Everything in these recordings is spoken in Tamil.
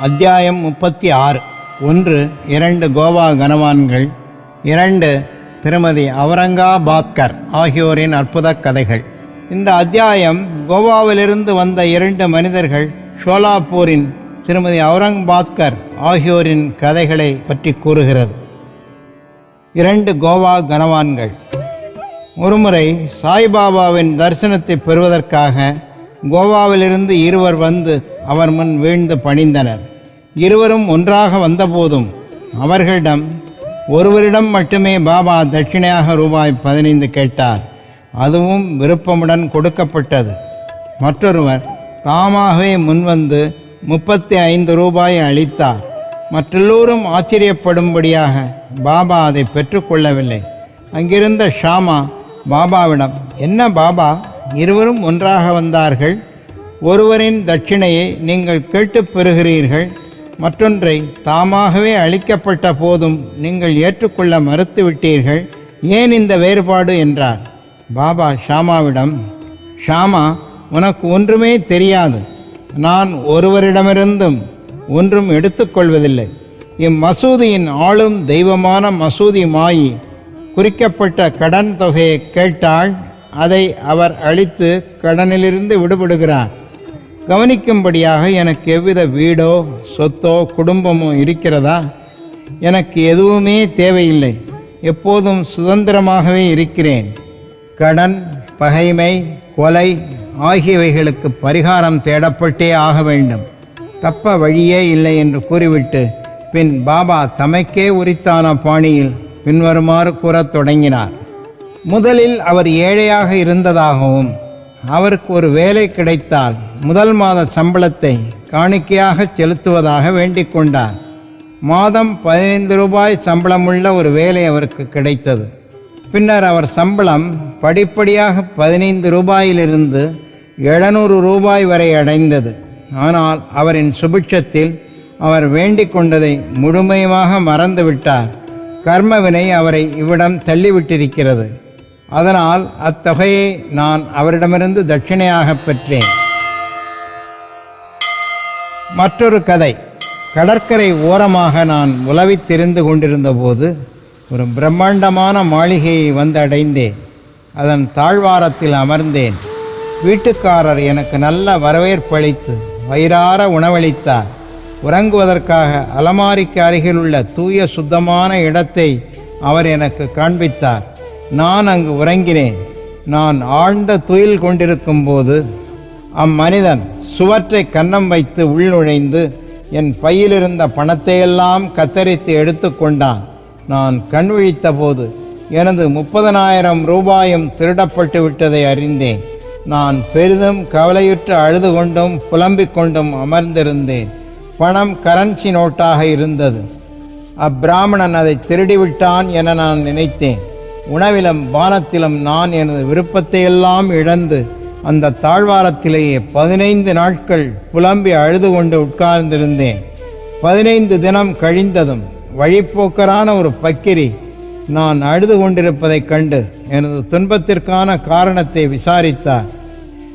அத்தியாயம் முப்பத்தி ஆறு. ஒன்று இரண்டு கோவா கனவான்கள் இரண்டு திருமதி அவுரங்காபாத்கர் ஆகியோரின் அற்புத கதைகள். இந்த அத்தியாயம் கோவாவிலிருந்து வந்த இரண்டு மனிதர்கள் ஷோலாப்பூரின் திருமதி அவுரங்பாத்கர் ஆகியோரின் கதைகளை பற்றி கூறுகிறது. இரண்டு கோவா கனவான்கள். ஒருமுறை சாய்பாபாவின் தரிசனத்தை பெறுவதற்காக கோவாவிலிருந்து இருவர் வந்து அவர் முன் வீழ்ந்து பணிந்தனர். இருவரும் ஒன்றாக வந்தபோதும் அவர்களிடம் ஒருவரிடம் மட்டுமே பாபா தட்சிணையாக ரூபாய் பதினைந்து கேட்டார். அதுவும் விருப்பமுடன் கொடுக்கப்பட்டது. மற்றொருவர் தாமாகவே முன்வந்து முப்பத்தி ஐந்து ரூபாய் அளித்தார். மற்றெல்லோரும் ஆச்சரியப்படும்படியாக பாபா அதை பெற்றுக்கொள்ளவில்லை அங்கிருந்த ஷாமா பாபாவிடம் என்ன பாபா இருவரும் ஒன்றாக வந்தார்கள்? ஒருவரின் தட்சிணையை நீங்கள் கேட்டுப் பெறுகிறீர்கள். மற்றொன்றை தாமாகவே அளிக்கப்பட்ட போதும் நீங்கள் ஏற்றுக்கொள்ள மறுத்துவிட்டீர்கள். ஏன் இந்த வேறுபாடு என்றார். பாபா ஷாமாவிடம் ஷாமா உனக்கு ஒன்றுமே தெரியாது. நான் ஒருவரிடமிருந்தும் ஒன்றும் எடுத்துக்கொள்வதில்லை. இம்மசூதியின் ஆளும் தெய்வமான மசூதி மாயி குறிக்கப்பட்ட கடன் தொகையை கேட்டால் அதை அவர் அளித்து கடனிலிருந்து விடுபடுகிறார். கவனிக்கும்படியாக எனக்கு எவ்வித வீடோ சொத்தோ குடும்பமோ இருக்கிறதா? எனக்கு எதுவுமே தேவையில்லை. எப்போதும் சுதந்திரமாகவே இருக்கிறேன். கடன் பகைமை கொலை ஆகியவைகளுக்கு பரிகாரம் தேடப்பட்டே ஆக வேண்டும். தப்ப வழியே இல்லை என்று கூறிவிட்டு பின் பாபா தமக்கே உரித்தான பாணியில் பின்வருமாறு கூறத் தொடங்கினார். முதலில் அவர் ஏழையாக இருந்ததாகவும் அவருக்கு ஒரு வேலை கிடைத்தால் முதல் மாத சம்பளத்தை காணிக்கையாக செலுத்துவதாக வேண்டிக் கொண்டார். மாதம் பதினைந்து ரூபாய் சம்பளமுள்ள ஒரு வேலை அவருக்கு கிடைத்தது. பின்னர் அவர் சம்பளம் படிப்படியாக பதினைந்து ரூபாயிலிருந்து எழுநூறு ரூபாய் வரை அடைந்தது. ஆனால் அவரின் சுபிட்சத்தில் அவர் வேண்டிக் கொண்டதை முழுமையாக மறந்துவிட்டார். கர்மவினை அவரை இவ்விடம் தள்ளிவிட்டிருக்கிறது. அதனால் அத்தொகையை நான் அவரிடமிருந்து தட்சிணையாக பெற்றேன். மற்றொரு கதை. கடற்கரை ஓரமாக நான் உலவித் தெரிந்து கொண்டிருந்த போது ஒரு பிரம்மாண்டமான மாளிகையை வந்து அடைந்தேன் அதன் தாழ்வாரத்தில் அமர்ந்தேன். வீட்டுக்காரர் எனக்கு நல்ல வரவேற்பளித்து வயிறார உணவளித்தார். உறங்குவதற்காக அலமாரிக்கு அருகிலுள்ள தூய சுத்தமான இடத்தை அவர் எனக்கு காண்பித்தார். நான் அங்கு உறங்கினேன். நான் ஆழ்ந்த துயில் கொண்டிருக்கும் போது அம்மனிதன் சுவற்றை கன்னம் வைத்து உள்நுழைந்து என் பையிலிருந்த பணத்தையெல்லாம் கத்தரித்து எடுத்துக்கொண்டான் நான் கண் போது எனது முப்பதனாயிரம் ரூபாயும் திருடப்பட்டு விட்டதை அறிந்தேன். நான் பெரிதும் கவலையுற்று அழுது கொண்டும் புலம்பிக் கொண்டும் அமர்ந்திருந்தேன். பணம் கரன்சி நோட்டாக இருந்தது. அப்பிராமணன் அதை திருடிவிட்டான் என நான் நினைத்தேன். உணவிலும் பானத்திலும் நான் எனது விருப்பத்தை எல்லாம் இழந்து அந்த தாழ்வாரத்திலேயே பதினைந்து நாட்கள் புலம்பி அழுது கொண்டு உட்கார்ந்திருந்தேன். பதினைந்து தினம் கழிந்ததும் வழிப்போக்கரான ஒரு பக்கிரி நான் அழுது கொண்டிருப்பதைக் கண்டு எனது துன்பத்திற்கான காரணத்தை விசாரித்தார்.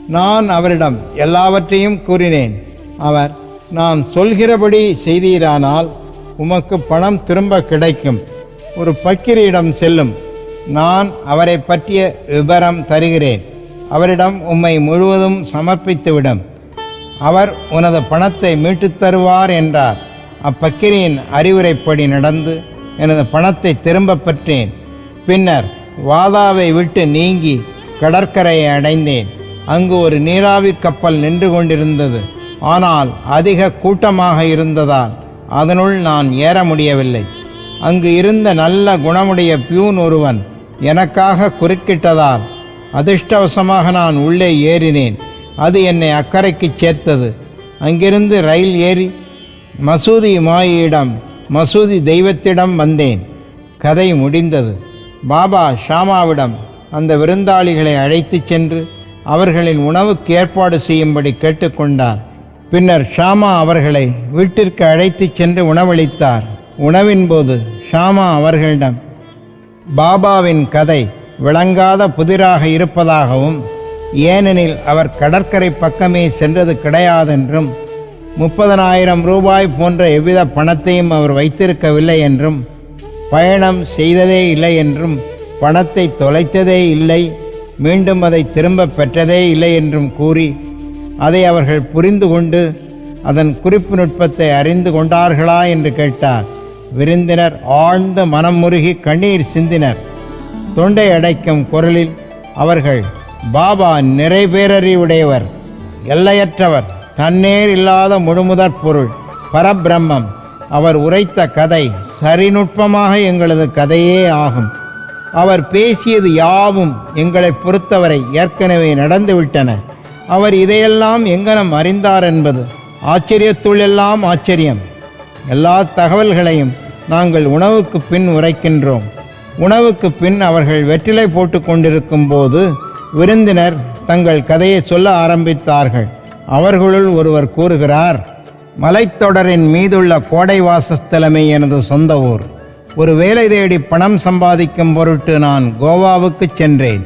நான் அவரிடம் எல்லாவற்றையும் கூறினேன். அவர் நான் சொல்கிறபடி செய்தீரானால் உமக்கு பணம் திரும்ப கிடைக்கும். ஒரு பக்கிரியிடம் செல்லும். நான் அவரை பற்றிய விபரம் தருகிறேன். அவரிடம் உம்மை முழுவதும் சமர்ப்பித்துவிடும். அவர் உனது பணத்தை மீட்டுத் தருவார் என்றார். அப்பக்கிரியின் அறிவுரைப்படி நடந்து எனது பணத்தை திரும்பப் பெற்றேன். பின்னர் வாதாவை விட்டு நீங்கி கடற்கரையை அடைந்தேன். அங்கு ஒரு நீராவி கப்பல் நின்று கொண்டிருந்தது. ஆனால் அதிக கூட்டமாக இருந்ததால் அதனுள் நான் ஏற முடியவில்லை. அங்கு இருந்த நல்ல குணமுடைய பியூன் ஒருவன் எனக்காக குறுக்கிட்டதால் அதிர்ஷ்டவசமாக நான் உள்ளே ஏறினேன். அது என்னை அக்கறைக்கு சேர்த்தது. அங்கிருந்து ரயில் ஏறி மசூதி மாயியிடம் மசூதி தெய்வத்திடம் வந்தேன். கதை முடிந்தது. பாபா ஷாமாவிடம் அந்த விருந்தாளிகளை அழைத்துச் சென்று அவர்களின் உணவுக்கு ஏற்பாடு செய்யும்படி கேட்டுக்கொண்டார். பின்னர் ஷாமா அவர்களை வீட்டிற்கு அழைத்துச் சென்று உணவளித்தார். உணவின் போது ஷாமா அவர்களிடம் பாபாவின் கதை விளங்காத புதிராக இருப்பதாகவும் ஏனெனில் அவர் கடற்கரை பக்கமே சென்றது கிடையாதென்றும் முப்பதனாயிரம் ரூபாய் போன்ற எவ்வித பணத்தையும் அவர் வைத்திருக்கவில்லை என்றும் பயணம் செய்ததே இல்லை என்றும் பணத்தை தொலைத்ததே இல்லை மீண்டும் அதை திரும்ப பெற்றதே இல்லை என்றும் கூறி அதை அவர்கள் புரிந்து கொண்டு அதன் குறிப்பு நுட்பத்தை அறிந்து கொண்டார்களா என்று கேட்டார். விருந்தினர் ஆழ்ந்த மனம் முருகி கண்ணீர் சிந்தினர். தொண்டை அடைக்கும் குரலில் அவர்கள் பாபா நிறைவேறறிவுடையவர் எல்லையற்றவர் தன்னேர் இல்லாத முழுமுதற் பொருள் பரபிரம்மம் அவர் உரைத்த கதை சரிநுட்பமாக எங்களது கதையே ஆகும். அவர் பேசியது யாவும் எங்களை பொறுத்தவரை ஏற்கனவே நடந்துவிட்டன. அவர் இதையெல்லாம் எங்கனம் அறிந்தார் என்பது ஆச்சரியத்துள்ளெல்லாம் ஆச்சரியம். எல்லா தகவல்களையும் நாங்கள் உணவுக்கு பின் உரைக்கின்றோம். உணவுக்கு பின் அவர்கள் வெற்றிலை போட்டு கொண்டிருக்கும் போது விருந்தினர் தங்கள் கதையை சொல்ல ஆரம்பித்தார்கள். அவர்களுள் ஒருவர் கூறுகிறார் மலைத்தொடரின் மீதுள்ள கோடை வாசஸ்தலமே எனது சொந்த ஊர். ஒரு வேலை தேடி பணம் சம்பாதிக்கும் பொருட்டு நான் கோவாவுக்கு சென்றேன்.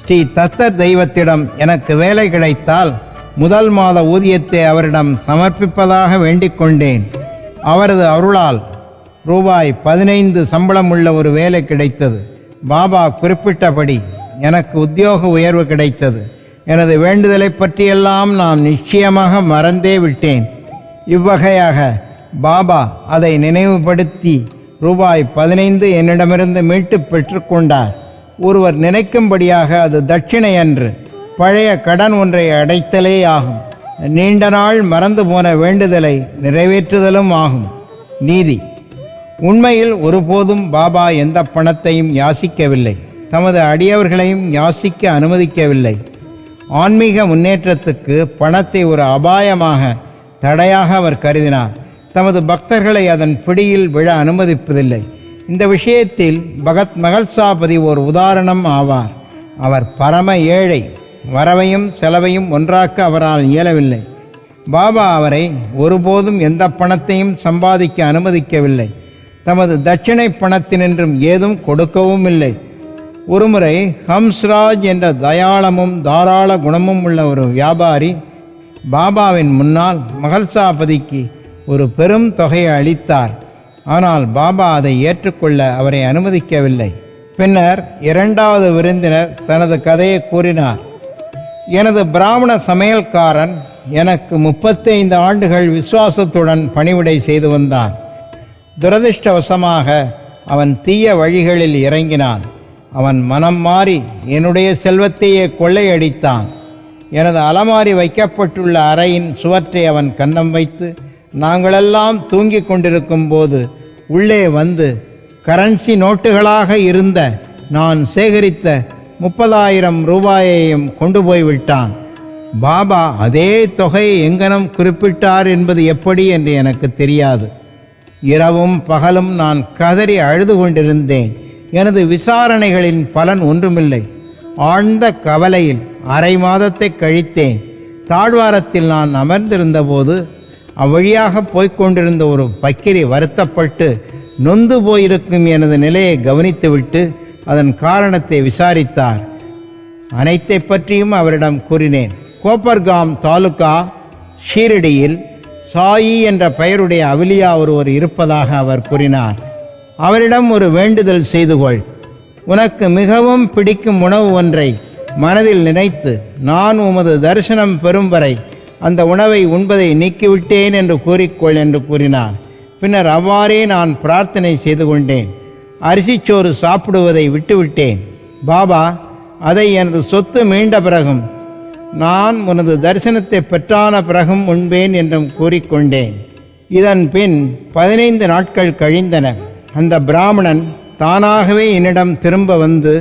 ஸ்ரீ தத்தர் தெய்வத்திடம் எனக்கு வேலை கிடைத்தால் முதல் மாத ஊதியத்தை அவரிடம் சமர்ப்பிப்பதாக வேண்டிக் கொண்டேன். அவரது அருளால் ரூபாய் பதினைந்து சம்பளம் உள்ள ஒரு வேலை கிடைத்தது. பாபா குறிப்பிட்டபடி எனக்கு உத்தியோக உயர்வு கிடைத்தது. எனது வேண்டுதலை பற்றியெல்லாம் நான் நிச்சயமாக மறந்தே விட்டேன். இவ்வகையாக பாபா அதை நினைவுபடுத்தி ரூபாய் பதினைந்து என்னிடமிருந்து மீட்டு பெற்றுக்கொண்டார் ஒருவர் நினைக்கும்படியாக அது தட்சிணை அன்று பழைய கடன் ஒன்றை அடைத்தலே ஆகும். நீண்ட நாள் மறந்து போன வேண்டுதலை நிறைவேற்றுதலும் ஆகும். நீதி. உண்மையில் ஒருபோதும் பாபா எந்த பணத்தையும் யாசிக்கவில்லை. தமது அடியவர்களையும் யாசிக்க அனுமதிக்கவில்லை. ஆன்மீக முன்னேற்றத்துக்கு பணத்தை ஒரு அபாயமாக தடையாக அவர் கருதினார். தமது பக்தர்களை அதன் பிடியில் விழ அனுமதிப்பதில்லை. இந்த விஷயத்தில் பகத் மகள்சாபதி ஒரு உதாரணம் ஆவார். அவர் பரம ஏழை. வரவையும் செலவையும் ஒன்றாக்க அவரால் இயலவில்லை. பாபா அவரை ஒருபோதும் எந்த பணத்தையும் சம்பாதிக்க அனுமதிக்கவில்லை. தமது தட்சிணை பணத்தினின்றும் ஏதும் கொடுக்கவும் இல்லை. ஒருமுறை ஹம்ஸ்ராஜ் என்ற தயாளமும் தாராள குணமும் உள்ள ஒரு வியாபாரி பாபாவின் முன்னால் மகள்சாபதிக்கு ஒரு பெரும் தொகையை அளித்தார். ஆனால் பாபா அதை ஏற்றுக்கொள்ள அவரை அனுமதிக்கவில்லை. பின்னர் இரண்டாவது விருந்தினர் தனது கதையை கூறினார். எனது பிராமண சமையல்காரன் எனக்கு முப்பத்தைந்து ஆண்டுகள் விசுவாசத்துடன் பணிவிடை செய்து வந்தான். துரதிர்ஷ்டவசமாக அவன் தீய வழிகளில் இறங்கினான். அவன் மனம் மாறி என்னுடைய செல்வத்தையே கொள்ளையடித்தான். எனது அலமாரி வைக்கப்பட்டுள்ள அறையின் சுவற்றை அவன் கன்னம் வைத்து நாங்களெல்லாம் தூங்கிக் கொண்டிருக்கும் போது உள்ளே வந்து கரன்சி நோட்டுகளாக இருந்த நான் சேகரித்த முப்பதாயிரம் ரூபாயையும் கொண்டு போய் விட்டான். பாபா அதே தொகையை எங்கனம் குறிப்பிட்டார் என்பது எப்படி என்று எனக்கு தெரியாது. இரவும் பகலும் நான் கதறி அழுது கொண்டிருந்தேன். எனது விசாரணைகளின் பலன் ஒன்றுமில்லை. ஆழ்ந்த கவலையில் அரை மாதத்தை கழித்தேன். தாழ்வாரத்தில் நான் அமர்ந்திருந்தபோது அவ்வழியாக போய்க் கொண்டிருந்த ஒரு பக்கிரி வருத்தப்பட்டு நொந்து போயிருக்கும் எனது நிலையை கவனித்துவிட்டு அதன் காரணத்தை விசாரித்தார். அனைத்தை பற்றியும் அவரிடம் கூறினேன். கோப்பர்காம் தாலுகா ஷீரடியில் சாயி என்ற பெயருடைய அவிலியா ஒருவர் இருப்பதாக அவர் கூறினார். அவரிடம் ஒரு வேண்டுதல் செய்து கொள் உனக்கு மிகவும் பிடிக்கும் உணவு ஒன்றை மனதில் நினைத்து நான் உமது தரிசனம் பெறும் வரை அந்த உணவை உண்பதை நீக்கிவிட்டேன் என்று கூறிக்கொள் என்று கூறினார். பின்னர் அவ்வாறே நான் பிரார்த்தனை செய்து கொண்டேன் அரிசிச்சோறு சாப்பிடுவதை விட்டுவிட்டேன். பாபா அதை எனது சொத்து மீண்ட பிறகும் நான் உனது தரிசனத்தை பெற்றான பிறகும் உண்பேன் என்றும் கூறிக்கொண்டேன். இதன் பின் பதினைந்து நாட்கள் கழிந்தன. அந்த பிராமணன் தானாகவே என்னிடம் திரும்ப வந்து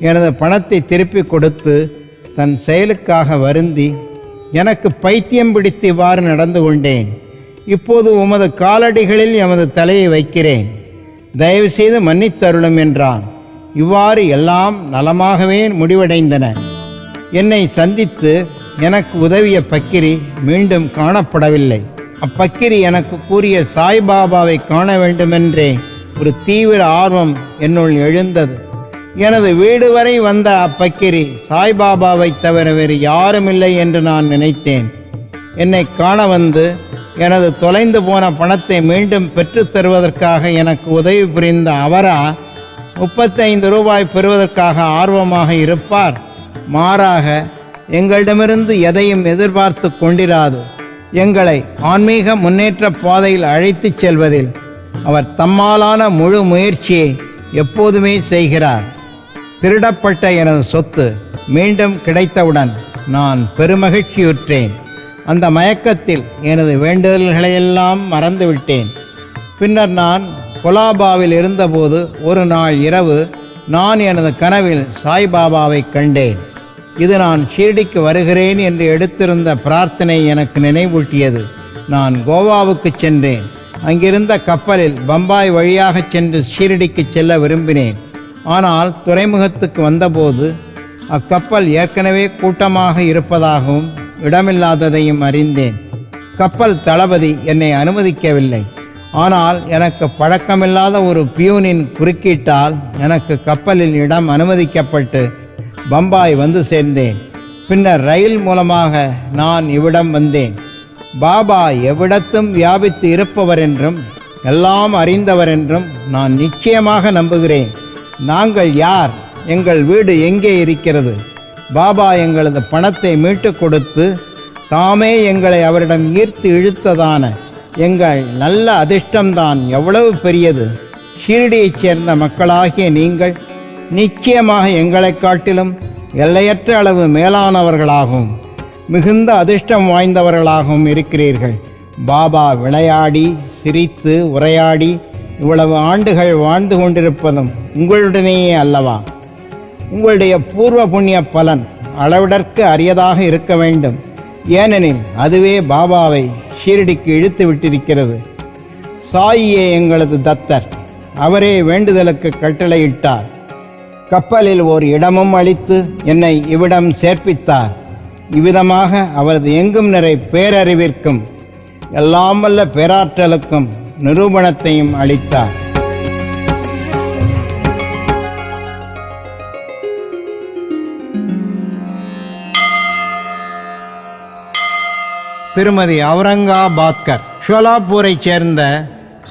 எனது பணத்தை திருப்பி கொடுத்து தன் செயலுக்காக வருந்தி எனக்கு பைத்தியம் பிடித்து இவ்வாறு நடந்து கொண்டேன். இப்போது உமது காலடிகளில் எமது தலையை வைக்கிறேன். தயவு செய்து மன்னித்தருளும் என்றான். இவ்வாறு எல்லாம் நலமாகவே முடிவடைந்தன. என்னை சந்தித்து எனக்கு உதவிய பக்கிரி மீண்டும் காணப்படவில்லை. அப்பக்கிரி எனக்கு கூறிய சாய்பாபாவை காண வேண்டுமென்றே ஒரு தீவிர ஆர்வம் என்னுள் எழுந்தது. எனது வீடு வரை வந்த அப்பக்கிரி சாய்பாபாவை தவிர வேறு யாருமில்லை என்று நான் நினைத்தேன். என்னை காண வந்து எனது தொலைந்து போன பணத்தை மீண்டும் பெற்றுத் தருவதற்காக எனக்கு உதவி புரிந்த அவரா முப்பத்தைந்து ரூபாய் பெறுவதற்காக ஆர்வமாக இருப்பார். மாறாக எங்களிடமிருந்து எதையும் எதிர்பார்த்து கொண்டிராது. எங்களை ஆன்மீக முன்னேற்ற பாதையில் அழைத்துச் செல்வதில் அவர் தம்மாலான முழு முயற்சியை எப்போதுமே செய்கிறார். திருடப்பட்ட எனது சொத்து மீண்டும் கிடைத்தவுடன் நான் பெருமகிழ்ச்சியுற்றேன். அந்த மயக்கத்தில் எனது வேண்டுதல்களையெல்லாம் மறந்துவிட்டேன். பின்னர் நான் கொலாபாவில் இருந்தபோது ஒரு நாள் இரவு நான் எனது கனவில் சாய்பாபாவை கண்டேன். இது நான் ஷீரடிக்கு வருகிறேன் என்று எடுத்திருந்த பிரார்த்தனை எனக்கு நினைவூட்டியது. நான் கோவாவுக்கு சென்றேன். அங்கிருந்த கப்பலில் பம்பாய் வழியாக சென்று ஷீரடிக்கு செல்ல விரும்பினேன். ஆனால் துறைமுகத்துக்கு வந்தபோது அக்கப்பல் ஏற்கனவே கூட்டமாக இருப்பதாகவும் இடமில்லாததையும் அறிந்தேன். கப்பல் தளபதி என்னை அனுமதிக்கவில்லை. ஆனால் எனக்கு பழக்கமில்லாத ஒரு பியூனின் குறுக்கீட்டால் எனக்கு கப்பலில் இடம் அனுமதிக்கப்பட்டு பம்பாய் வந்து சேர்ந்தேன். பின்னர் ரயில் மூலமாக நான் இவ்விடம் வந்தேன். பாபா எவ்விடத்தும் வியாபித்து இருப்பவர் என்றும் எல்லாம் அறிந்தவர் என்றும் நான் நிச்சயமாக நம்புகிறேன். நாங்கள் யார்? எங்கள் வீடு எங்கே இருக்கிறது? பாபா எங்களது பணத்தை மீட்டுக் கொடுத்து தாமே எங்களை அவரிடம் ஈர்த்து இழுத்ததான எங்கள் நல்ல அதிர்ஷ்டம்தான் எவ்வளவு பெரியது. ஷீரடியைச் சேர்ந்த மக்களாகிய நீங்கள் நிச்சயமாக எங்களைக் காட்டிலும் எல்லையற்ற அளவு மேலானவர்களாகவும் மிகுந்த அதிர்ஷ்டம் வாய்ந்தவர்களாகவும் இருக்கிறீர்கள். பாபா விளையாடி சிரித்து உரையாடி இவ்வளவு ஆண்டுகள் வாழ்ந்து கொண்டிருப்பதும் உங்களுடனேயே அல்லவா? உங்களுடைய பூர்வ புண்ணிய பலன் அளவிடற்கு அரியதாக இருக்க வேண்டும். ஏனெனில் அதுவே பாபாவை ஷீரடிக்கு இழுத்து விட்டிருக்கிறது. சாயியே எங்களது தத்தர். அவரே வேண்டுதலுக்கு கட்டளையிட்டார். கப்பலில் ஓர் இடமும் அளித்து என்னை இவ்விடம் சேர்ப்பித்தார். இவ்விதமாக அவரது எங்கும் நிறை பேரறிவிற்கும் எல்லாம் வல்ல பேராற்றலுக்கும் நிரூபணத்தையும் அளித்தார். திருமதி அவுரங்காபாத்கர் ஷோலாப்பூரைச் சேர்ந்த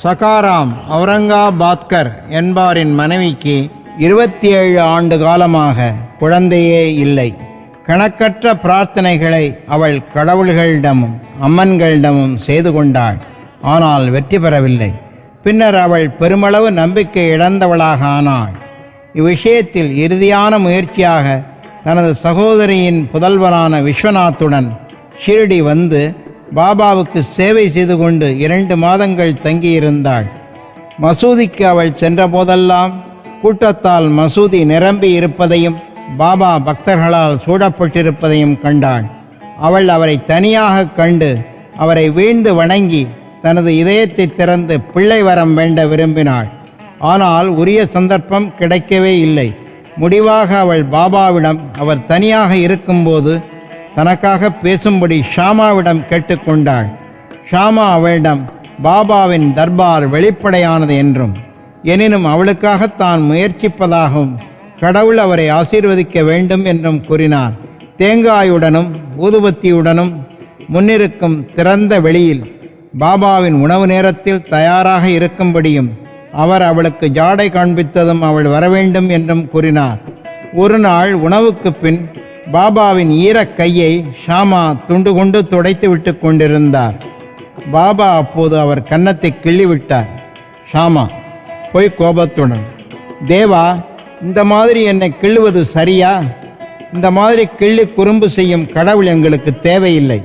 சகாராம் அவுரங்காபாத்கர் என்பாரின் மனைவிக்கு இருபத்தி ஏழு ஆண்டு காலமாக குழந்தையே இல்லை. கணக்கற்ற பிரார்த்தனைகளை அவள் கடவுள்களிடமும் அம்மன்களிடமும் செய்து கொண்டாள். ஆனால் வெற்றி பெறவில்லை. பின்னர் அவள் பெருமளவு நம்பிக்கை இழந்தவளாக ஆனாள். இவ்விஷயத்தில் இறுதியான முயற்சியாக தனது சகோதரியின் புதல்வனான விஸ்வநாத்துடன் ஷிரடி வந்து பாபாவுக்கு சேவை செய்து கொண்டு இரண்டு மாதங்கள் தங்கியிருந்தாள். மசூதிக்கு அவள் சென்றபோதெல்லாம் கூட்டத்தால் மசூதி நிரம்பி இருப்பதையும் பாபா பக்தர்களால் சூடப்பட்டிருப்பதையும் கண்டாள். அவள் அவரை தனியாக கண்டு அவரை வீழ்ந்து வணங்கி தனது இதயத்தை திறந்து பிள்ளை வரம் வேண்ட விரும்பினாள். ஆனால் உரிய சந்தர்ப்பம் கிடைக்கவே இல்லை. முடிவாக அவள் பாபாவிடம் அவர் தனியாக இருக்கும்போது தனக்காக பேசும்படி ஷாமாவிடம் கேட்டுக்கொண்டாள். ஷாமா அவளிடம் பாபாவின் தர்பார் வெளிப்படையானது என்றும் எனினும் அவளுக்காக தான் முயற்சிப்பதாகவும் கடவுள் அவரை ஆசீர்வதிக்க வேண்டும் என்றும் கூறினார். தேங்காயுடனும் ஊதுபத்தியுடனும் முன்னிருக்கும் திறந்த வெளியில் பாபாவின் உணவு நேரத்தில் தயாராக இருக்கும்படியும் அவர் அவளுக்கு ஜாடை காண்பித்ததும் அவள் வரவேண்டும் என்றும் கூறினார். ஒரு நாள் உணவுக்கு பின் பாபாவின் ஈரக் கையை ஷாமா துண்டு கொண்டு துடைத்து விட்டு கொண்டிருந்தார். பாபா அப்போது அவர் கன்னத்தை கிள்ளிவிட்டார். ஷாமா போய் கோபத்துடன் தேவா இந்த மாதிரி என்னை கிள்ளுவது சரியா? இந்த மாதிரி கிள்ளி குறும்பு செய்யும் கடவுள் எங்களுக்கு தேவையில்லை.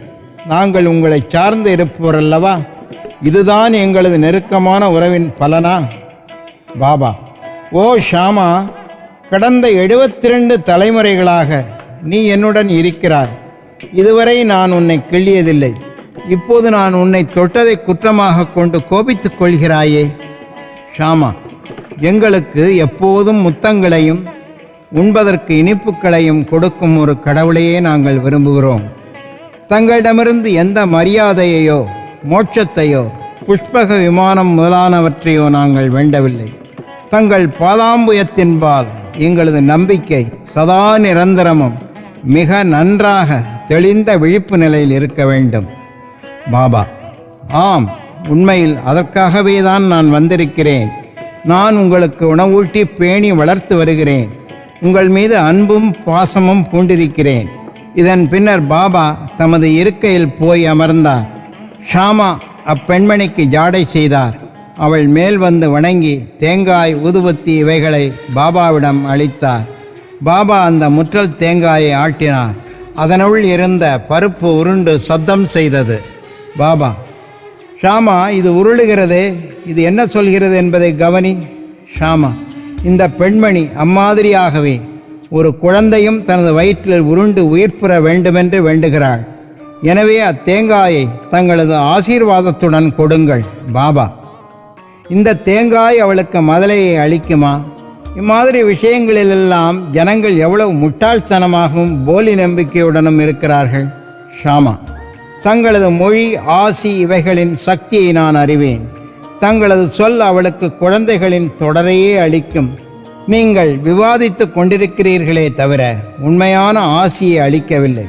நாங்கள் உங்களை சார்ந்து இருப்பவர் அல்லவா? இதுதான் எங்களது நெருக்கமான உறவின் பலனா? பாபா ஓ ஷாமா கடந்த 72 தலைமுறைகளாக நீ என்னுடன் இருக்கிறாய். இதுவரை நான் உன்னை கிள்ளியதில்லை. இப்போது நான் உன்னை தொட்டதை குற்றமாக கொண்டு கோபித்துக் கொள்கிறாயே. ஷாமா எங்களுக்கு எப்போதும் முத்தங்களையும் உண்பதற்கு இனிப்புகளையும் கொடுக்கும் ஒரு கடவுளையே நாங்கள் விரும்புகிறோம். தங்களிடமிருந்து எந்த மரியாதையையோ மோட்சத்தையோ புஷ்பக விமானம் முதலானவற்றையோ நாங்கள் வேண்டவில்லை. தங்கள் பாதாம்புயத்தின்பால் எங்களது நம்பிக்கை சதா நிரந்தரமும். மிக நன்றாக தெளிந்த விழிப்பு நிலையில் இருக்க வேண்டும். பாபா ஆம் உண்மையில் அதற்காகவே தான் நான் வந்திருக்கிறேன். நான் உங்களுக்கு உணவூட்டி பேணி வளர்த்து வருகிறேன். உங்கள் மீது அன்பும் பாசமும் பூண்டிருக்கிறேன். இதன் பின்னர் பாபா தமது இருக்கையில் போய் அமர்ந்தார். ஷாமா அப்பெண்மணிக்கு ஜாடை செய்தார். அவள் மேல் வந்து வணங்கி தேங்காய் ஊதுபத்தி இவைகளை பாபாவிடம் அளித்தார். பாபா அந்த முற்றல் தேங்காயை ஆட்டினார். அதனுள் இருந்த பருப்பு உருண்டு சத்தம் செய்தது. பாபா ஷாமா இது உருளுகிறதே. இது என்ன சொல்கிறது என்பதை கவனி. ஷாமா இந்த பெண்மணி அம்மாதிரியாகவே ஒரு குழந்தையும் தனது வயிற்றில் உருண்டு உயிர் பெற வேண்டுமென்று வேண்டுகிறாள். எனவே அத்தேங்காயை தங்களது ஆசீர்வாதத்துடன் கொடுங்கள் பாபா. இந்த தேங்காய் அவளுக்கு மதலையை அளிக்குமா? இம்மாதிரி விஷயங்களிலெல்லாம் ஜனங்கள் எவ்வளவு முட்டாள்தனமாகவும் போலி நம்பிக்கையுடனும் இருக்கிறார்கள். ஷாமா தங்களது மொழி ஆசி இவைகளின் சக்தியை நான் அறிவேன். தங்களது சொல் அவளுக்கு குழந்தைகளின் தொடரையே அளிக்கும். நீங்கள் விவாதித்து கொண்டிருக்கிறீர்களே தவிர உண்மையான ஆசியை அளிக்கவில்லை.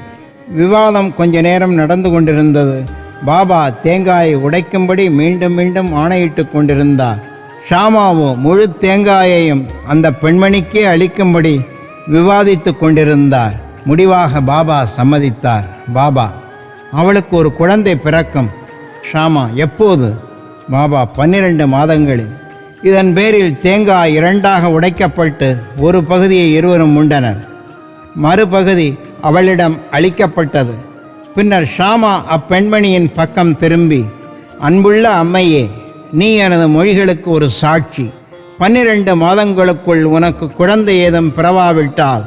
விவாதம் கொஞ்ச நேரம் நடந்து கொண்டிருந்தது. பாபா தேங்காயை உடைக்கும்படி மீண்டும் மீண்டும் ஆணையிட்டு கொண்டிருந்தார். ஷாமாவோ முழு தேங்காயையும் அந்த பெண்மணிக்கே அளிக்கும்படி விவாதித்து கொண்டிருந்தார். முடிவாக பாபா சம்மதித்தார். பாபா அவளுக்கு ஒரு குழந்தை பிறக்கும். ஷாமா எப்போது? பாபா பன்னிரண்டு மாதங்களில். இதன் பேரில் தேங்காய் இரண்டாக உடைக்கப்பட்டு ஒரு பகுதியை இருவரும் உண்டனர். மறுபகுதி அவளிடம் அளிக்கப்பட்டது. பின்னர் ஷாமா அப்பெண்மணியின் பக்கம் திரும்பி அன்புள்ள அம்மையே நீ எனது மொழிகளுக்கு ஒரு சாட்சி. பன்னிரண்டு மாதங்களுக்குள் உனக்கு குழந்தை ஏதம் பிறவாவிட்டால்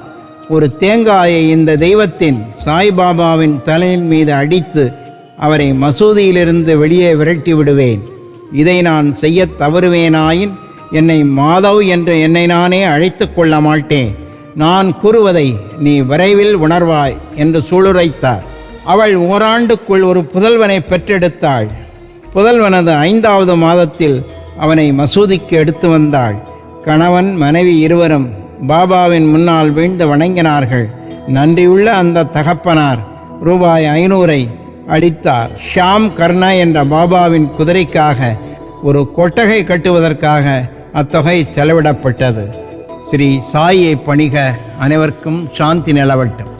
ஒரு தேங்காயை இந்த தெய்வத்தின் சாய்பாபாவின் தலையின் மீது அடித்து அவரை மசூதியிலிருந்து வெளியே விரட்டி விடுவேன். இதை நான் செய்யத் தவறுவேனாயின் என்னை மாதவ் என்று என்னை நானே அழைத்து கொள்ள மாட்டேன். நான் கூறுவதை நீ விரைவில் உணர்வாய் என்று சூளுரைத்தார். அவள் ஓராண்டுக்குள் ஒரு புதல்வனை பெற்றெடுத்தாள். புதல்வனது ஐந்தாவது மாதத்தில் அவனை மசூதிக்கு எடுத்து வந்தாள். கணவன் மனைவி இருவரும் பாபாவின் முன்னால் வீழ்ந்து வணங்கினார்கள். நன்றியுள்ள அந்த தகப்பனார் ரூபாய் ஐநூறை அளித்தார் ஷாம் கர்ணா என்ற பாபாவின் குதிரைக்காக ஒரு கொட்டகை கட்டுவதற்காக அத்தொகை செலவிடப்பட்டது. ஸ்ரீ சாயை பணிக அனைவருக்கும் சாந்தி நிலவட்டும்.